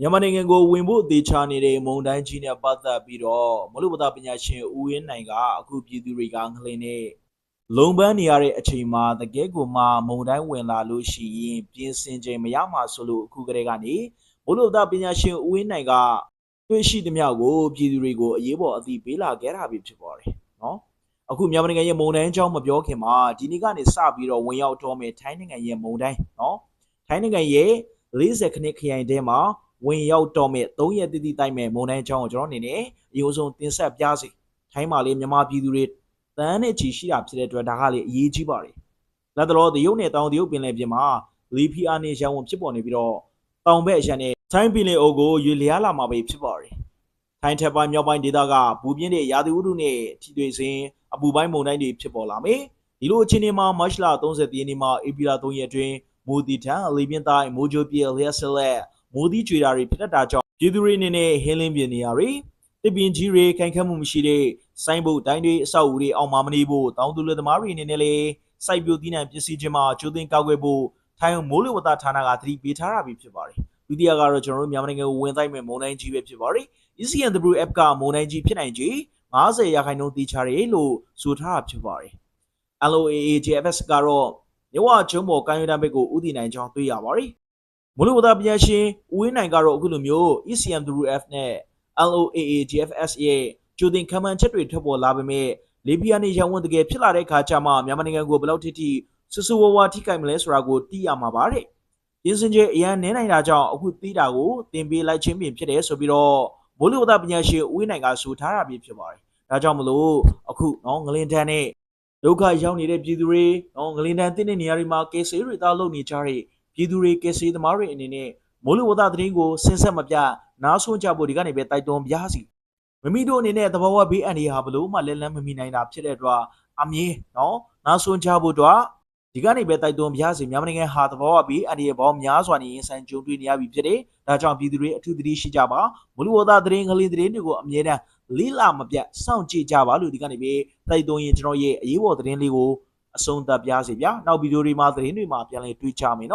မြန်မာနိုင်ငံကိုဝင်ဖို့အသေးချာနေတဲ့မုံတိုင်းကြီးနဲ့ပတ်သက်ပြီးတော့မလို့ပဒပညာရှင်ဦးဝင်းနိုင်ကအခုပြည်သူတွေကငလင်းနဲ့လုံပန်းနေရတဲ့အချိန်မှာတကယ်ကိုမှမုံတိုင်းဝင်လာလို့ရှိရင်ပြင်ဆင်ချိန်မရမှာဆိုလို့အခုကတည်းကနေမလို့ပဒပညာရှင်ဦးဝင်းနိုင်ကတွေ့ရှိသမျှကိုပြည်သူတွေကိုအရေးပေါ်အသိပေးလာခဲ့တာပဲဖြစ်ပါတယ်နော်အခုမြန်မာနိုင်ငံရဲ့မုံတိုင်းအကြောင်းမပြောခင်မှာဒီနေ့ကနေစပြီးတော့ဝင်ရောက်တော့မယ်ထိုင်းနိုင်ငံရဲ့မုံတိုင်းနော်ထိုင်းနိုင်ငံရဲ့40ခနစ်ခရိုင်ထဲမှာ ဝင်ရောက်တော့မဲ့၃ရက်တိတိတိုက်မဲ့မုံတိုင်းအကြောင်းကိုကျွန်တော်အနေနဲ့အယုံဆုံးတင်ဆက်ပြစီထိုင်းမှာလေမြန်မာပြည်သူတွေတန်းနဲ့ချီရှိတာဖြစ်တဲ့အတွက်ဒါကလေအရေးကြီးပါတယ်လက်တော်တရုတ်နဲ့တောင်တရုတ်ပင်လယ်ပြင်မှာလီဖီအာနေရန်ဝင်ဖြစ်ပေါ်နေပြီးတော့တောင်ဘက်အရန်နဲ့ထိုင်းပင်လယ်အုပ်ကိုရွေလျားလာမှာပဲဖြစ်ပါတယ်ထိုင်းထက်ပိုင်းမြောက်ပိုင်းဒေသကဘူပြင်းတဲ့ရာသီဥတုနဲ့ထိတွေ့စဉ်အပူပိုင်းမုန်တိုင်းတွေဖြစ်ပေါ်လာမယ်ဒီလိုအခြေအနေမှာမတ်လ30ရက်နေ့မှာဧပြီလ3ရက်အတွင်းမိုးတီထန်အလီပြင်းတိုင်းမိုးကြိုပြေလျက်ဆက်လက် မိုးသီးကြွေတာတွေဖြစ်တတ်တာကြောင့်ပြည်သူတွေအနေနဲ့ဟင်းလင်းပြနေရတွေတစ်ပင်ကြီးတွေခိုင်ခတ်မှုမရှိတဲ့စိုင်းဘုတ်တိုင်းတွေအဆောက်အဦတွေအောင်မမနေဖို့တောင်းသူလက်သမားတွေအနေနဲ့လည်းစိုက်ပျိုးသီးနှံပစ္စည်းချင်းမှာကျိုးသိမ်းကောက်ွယ်ဖို့ထိုင်းမိုးလေဝသဌာနကသတိပေးထားတာပဲဖြစ်ပါတယ်ဒုတိယကတော့ကျွန်တော်တို့မြန်မာနိုင်ငံကိုဝင်တိုက်မဲ့မုန်တိုင်းကြီးပဲဖြစ်ပါတယ် ECNW app ကမုန်တိုင်းကြီးဖြစ်နိုင်ခြေ90ရာခိုင်နှုန်းတည်ချတယ်လို့ဆိုထားတာဖြစ်ပါတယ် LOAA JFS ကတော့မြဝကျုံးပေါ်ကိုင်းရတဲ့ဘက်ကိုဥတည်နိုင်ကြောင်းတွေ့ရပါတယ် မလို့ဝဒပညာရှင်ဦးဝင်းနိုင်ကတော့အခုလိုမျိုး ECMWF နဲ့ LOAAGFS ရဲ့ကြိုတင်ခံမှန်းချက်တွေထွက်ပေါ်လာပေမဲ့လေပီယာနေရန်ဝန်တကယ်ဖြစ်လာတဲ့အခါကျမှမြန်မာနိုင်ငံကိုဘယ်လောက်ထိထိဆူဆူဝါဝါထိကြိုက်မလဲဆိုတာကိုသိရမှာပါတဲ့။ရင်းစင်ချင်းအရန်နဲနိုင်တာကြောင့်အခုသိတာကိုသင်ပေးလိုက်ခြင်းပင်ဖြစ်တယ်ဆိုပြီးတော့မိုးလေဝသပညာရှင်ဦးဝင်းနိုင်ကဆိုထားတာပြဖြစ်ပါတယ်။ဒါကြောင့်မလို့အခုနော်ငလင်တန်းနဲ့ဒုက္ခရောက်နေတဲ့ပြည်သူတွေနော်ငလင်တန်းတင်းတဲ့နေရာတွေမှာကေဆေးတွေသားလုပ်နေကြတဲ့ ပြည်သူတွေကယ်ဆယ်သမားတွေအနေနဲ့မိုးလေဝသသတင်းကိုစင်ဆက်မပြနားဆွင့်ကြဖို့ဒီကနေပဲတိုက်တွန်းပြစီမမိတို့အနေနဲ့သဘောဝဘေးအန္တရာယ်ဟာဘလို့မှလက်လန်းမမိနိုင်တာဖြစ်တဲ့အတွက်အမြင်နော်နားဆွင့်ကြဖို့အတွက်ဒီကနေပဲတိုက်တွန်းပြစီမြန်မာနိုင်ငံဟာသဘောဝဘေးအန္တရာယ်ပေါင်းများစွာနဲ့ရင်ဆိုင်ကြုံတွေ့နေရပြီဖြစ်တယ်ဒါကြောင့်ပြည်သူတွေအထူးသတိရှိကြပါမိုးလေဝသသတင်းကလေးသတင်းတွေကိုအမြဲတမ်းလေးလာမပြတ်စောင့်ကြည့်ကြပါလို့ဒီကနေပဲတိုက်တွန်းရင်ကျွန်တော်ရဲ့အရေးပေါ်သတင်းလေးကိုအဆုံးသတ်ပြစီဗျာနောက်ဗီဒီယိုတွေမှာသတင်းတွေမှာပြန်လည်တွေ့ကြမယ်နော်